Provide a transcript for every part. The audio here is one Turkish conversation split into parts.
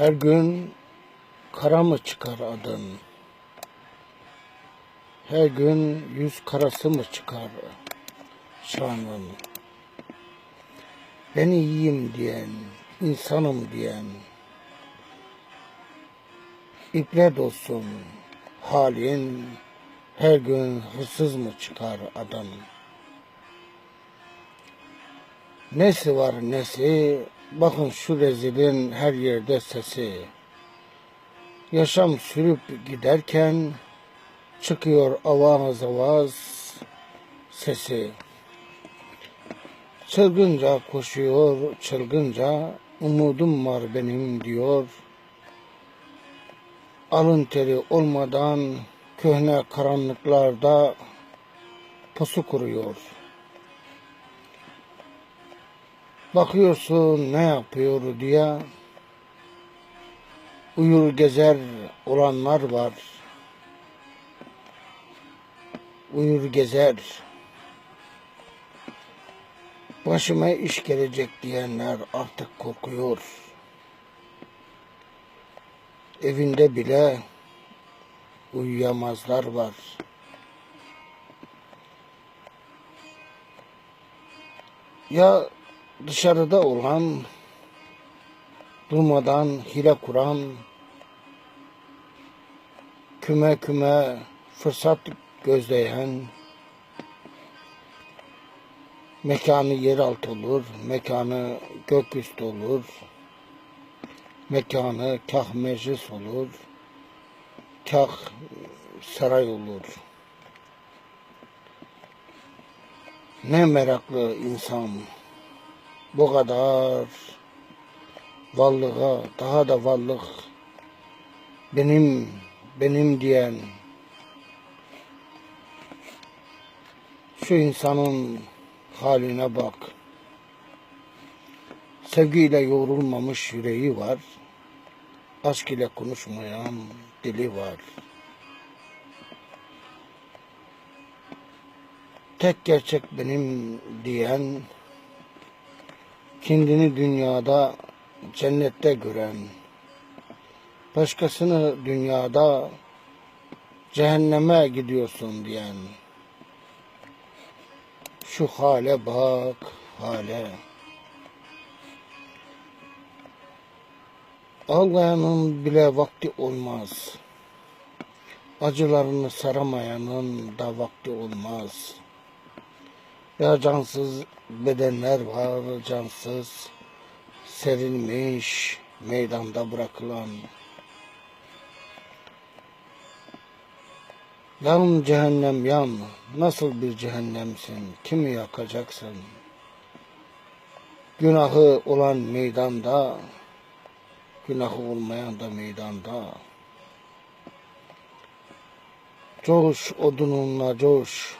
Her gün kara mı çıkar adın? Her gün yüz karası mı çıkar şanın? Ben iyiyim diyen, insanım diyen, ibret olsun halin, her gün hırsız mı çıkar adın? Nesi var nesi, bakın şu rezilin her yerde sesi. Yaşam sürüp giderken çıkıyor avaz avaz sesi. Çılgınca koşuyor, çılgınca umudum var benim diyor. Alın teri olmadan köhne karanlıklarda pusu kuruyor. Bakıyorsun ne yapıyor diye uyur gezer olanlar var. Uyur gezer. Başıma iş gelecek diyenler artık korkuyor. Evinde bile uyuyamazlar var. Ya dışarıda olan, durmadan hile kuran, küme küme fırsat gözleyen, mekanı yeraltı olur, mekanı göküstü olur, mekanı kah meclis olur, kah saray olur. Ne meraklı insan bu kadar varlığa daha da varlık benim benim diyen şu insanın haline bak. Sevgiyle yoğrulmamış yüreği var. Aşk ile konuşmayan dili var. Tek gerçek benim diyen kendini dünyada cennette gören, başkasını dünyada cehenneme gidiyorsun diyen, şu hale bak, hale. Ağlayanın bile vakti olmaz. Acılarını saramayanın da vakti olmaz. Ya cansız bedenler var, cansız, serilmiş, meydanda bırakılan. Yan cehennem yan, nasıl bir cehennemsin, kimi yakacaksın? Günahı olan meydanda, günahı olmayan da meydanda. Coş odununla coş,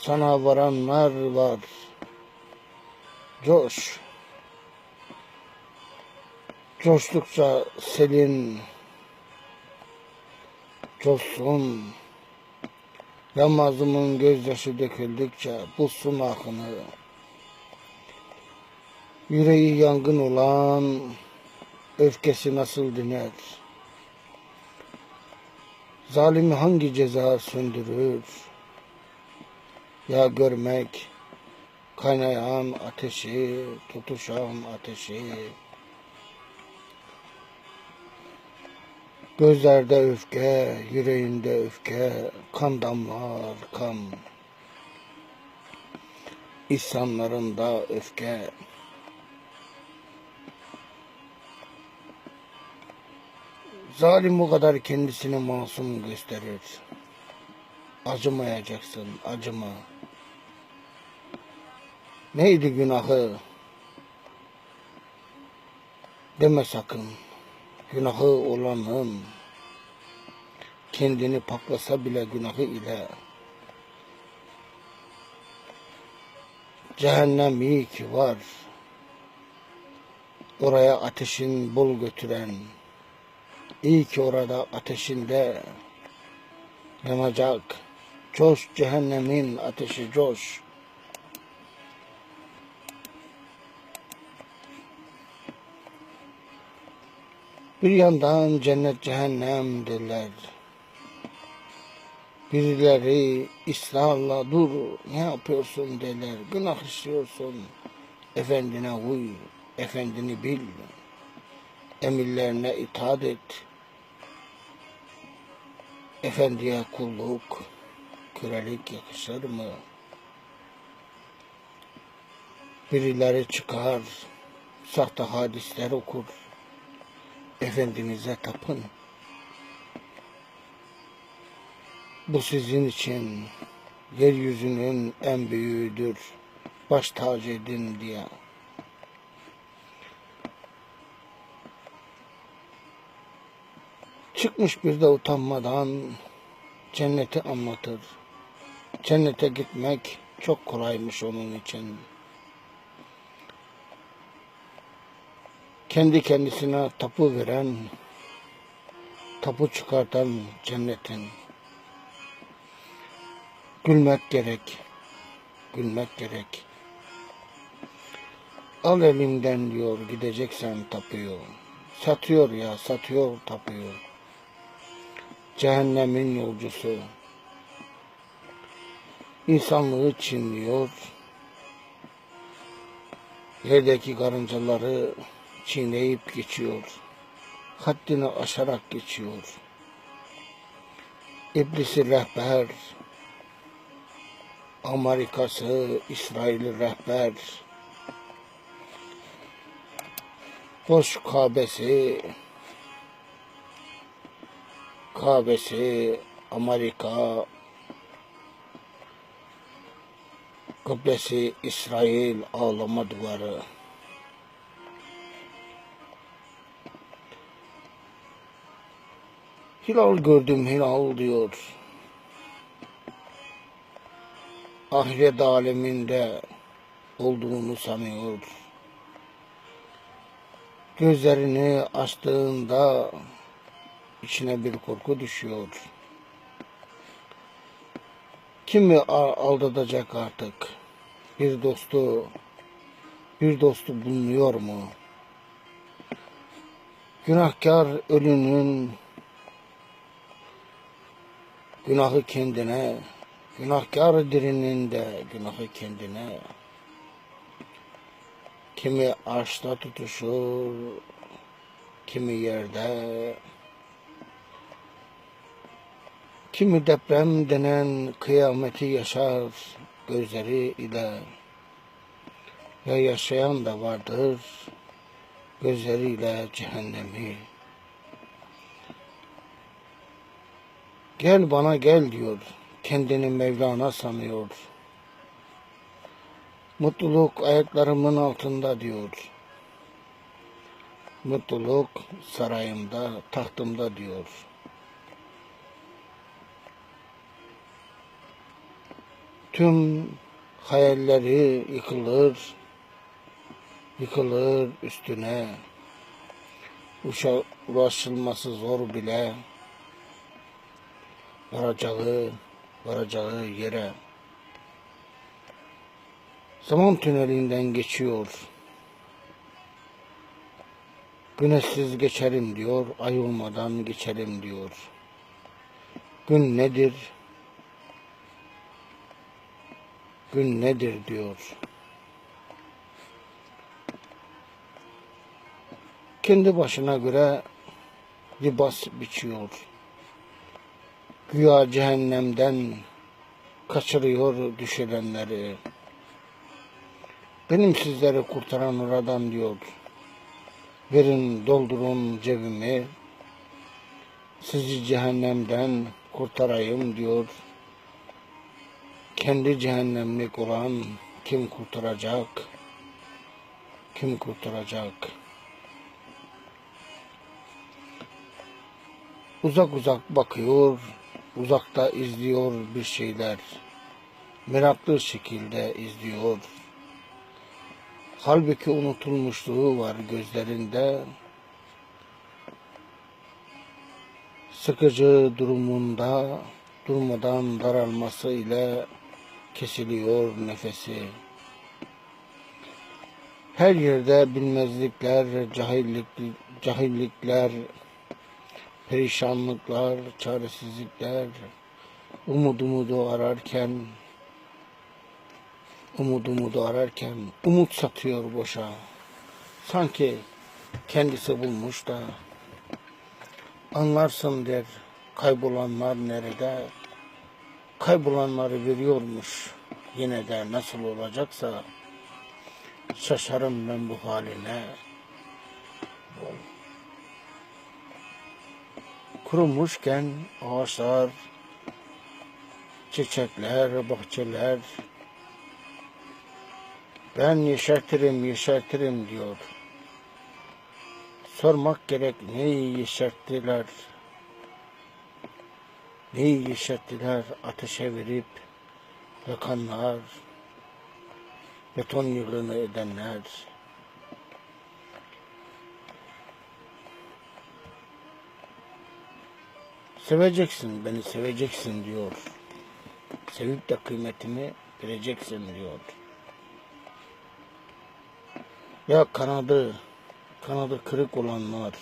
sana varanlar var. Coş. Coştukça selin coşsun. Ve mazlumun gözyaşı döküldükçe bulsun akını. Yüreği yangın olan öfkesi nasıl diner? Zalimi hangi ceza söndürür? Ya görmek kaynayan ateşi, tutuşan ateşi. Gözlerde öfke, yüreğinde öfke, kan damlar kan. İnsanlarında öfke. Zalim o kadar kendisini masum gösterir. Acımayacaksın, acıma. Neydi günahı? Deme sakın. Günahı olanın kendini paklasa bile günahı ile cehennem iyi ki var. Oraya ateşin bol götüren iyi ki orada ateşinde yanacak. Coş cehennemin ateşi coş. Bir yandan cennet cehennem derler. Birileri ısrarla dur ne yapıyorsun derler. Günah işliyorsun. Efendine uy, efendini bil. Emirlerine itaat et. Efendiye kulluk, kölelik yakışır mı? Birileri çıkar, sahte hadisler okur. Efendinize tapın. Bu sizin için yeryüzünün en büyüğüdür. Baş tacı edin diye. Çıkmış bir de utanmadan cenneti anlatır. Cennete gitmek çok kolaymış onun için. Kendi kendisine tapu veren, tapu çıkartan cennetin. Gülmek gerek, gülmek gerek. Al elimden diyor gideceksen tapuyu. Satıyor ya satıyor tapuyu. Cehennemin yolcusu. İnsanlığı çiğniyor. Yerdeki karıncaları çiğneyip geçiyor. Haddini aşarak geçiyor. İblisi rehber, Amerikası, İsrail'i rehber, boş Kabe'si, Kabe'si, Amerika, kıblesi İsrail ağlama duvarı. Hilal gördüm hilal diyor. Ahiret aleminde olduğunu sanıyor. Gözlerini açtığında içine bir korku düşüyor. Kimi aldatacak artık? Bir dostu, bir dostu bulunuyor mu? Günahkar ölünün günahı kendine, günahkar dirinin de günahı kendine. Kimi ağaçta tutuşur, kimi yerde, kimi deprem denen kıyameti yaşar gözleri ile. Ya yaşayan da vardır gözleriyle cehennemi. Gel bana gel diyor, kendini Mevlana sanıyor. Mutluluk ayaklarımın altında diyor. Mutluluk sarayımda, tahtımda diyor. Tüm hayalleri yıkılır, yıkılır üstüne. Uşa, ulaşılması zor bile varacağı, varacağı yere. Zaman tünelinden geçiyor. Güneşsiz geçerim diyor, ay olmadan geçerim diyor. Gün nedir? Gün nedir diyor. Kendi başına göre libas biçiyor. Güya cehennemden kaçırıyor düşürenleri. Benim sizleri kurtaran oradan diyor. Verin doldurun cebimi. Sizi cehennemden kurtarayım diyor. Kendi cehennemlik olan kim kurtaracak? Kim kurtaracak? Uzak uzak bakıyor, uzakta izliyor bir şeyler. Meraklı şekilde izliyor. Halbuki unutulmuşluğu var gözlerinde. Sıkıcı durumunda durmadan daralması ile kesiliyor nefesi. Her yerde bilmezlikler, cahillik, cahillikler, perişanlıklar, çaresizlikler, umut umudu ararken, umut umudu ararken umut satıyor boşa. Sanki kendisi bulmuş da anlarsın der kaybolanlar nerede kaybolanları veriyormuş yine de nasıl olacaksa şaşarım ben bu haline kurumuşken ağaçlar çiçekler bahçeler. Ben yeşertirim yeşertirim diyor. Sormak gerek neyi yeşerttiler? Neyi yeşerttiler? Ateşe verip yakanlar beton yığını edenler seveceksin beni seveceksin diyor sevip de kıymetimi vereceksin diyor ya kanadı kanadı kırık olanlar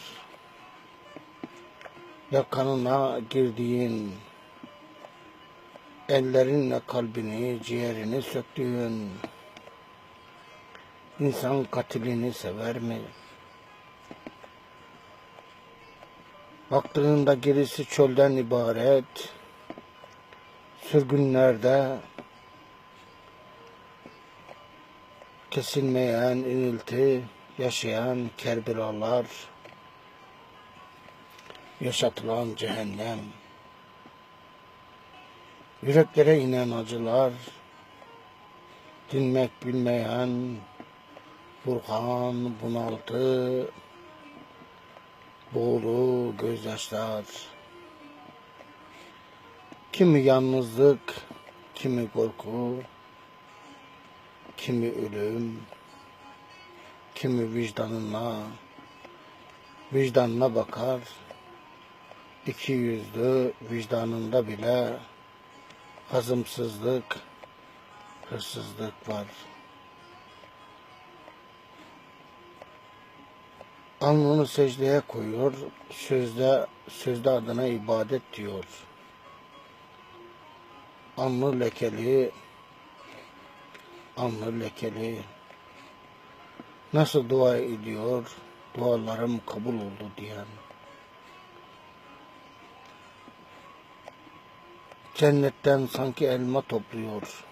ya kanına girdiğin ellerinle kalbini, ciğerini söktüğün insan katilini sever mi? Baktığında gerisi çölden ibaret, sürgünlerde kesilmeyen inilti, yaşayan kerbilalar, yaşatılan cehennem, yüreklere inen acılar, dinmek bilmeyen burhan, bunaltı, boğulu gözyaşlar, kimi yalnızlık, kimi korku, kimi ölüm, kimi vicdanına, vicdanına bakar, iki yüzlü vicdanında bile hazımsızlık, hırsızlık var. Alnını secdeye koyuyor, sözde sözde adına ibadet diyor. Alnı lekeli, alnı lekeli. Nasıl dua ediyor, dualarım kabul oldu diyen. Cennetten sanki elma topluyor.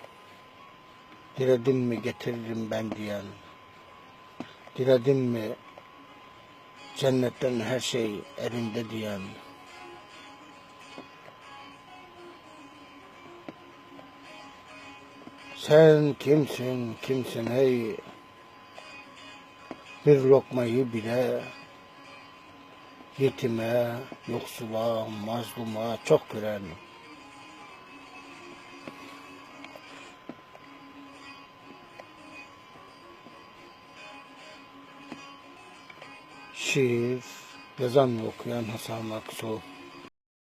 Diledim mi getiririm ben diyen. Diledim mi cennetten her şey elinde diyen. Sen kimsin, kimsin ey? Bir lokmayı bile yetime, yoksula, mazluma çok gören. Şiir yazan ve okuyan Hasan Aksu.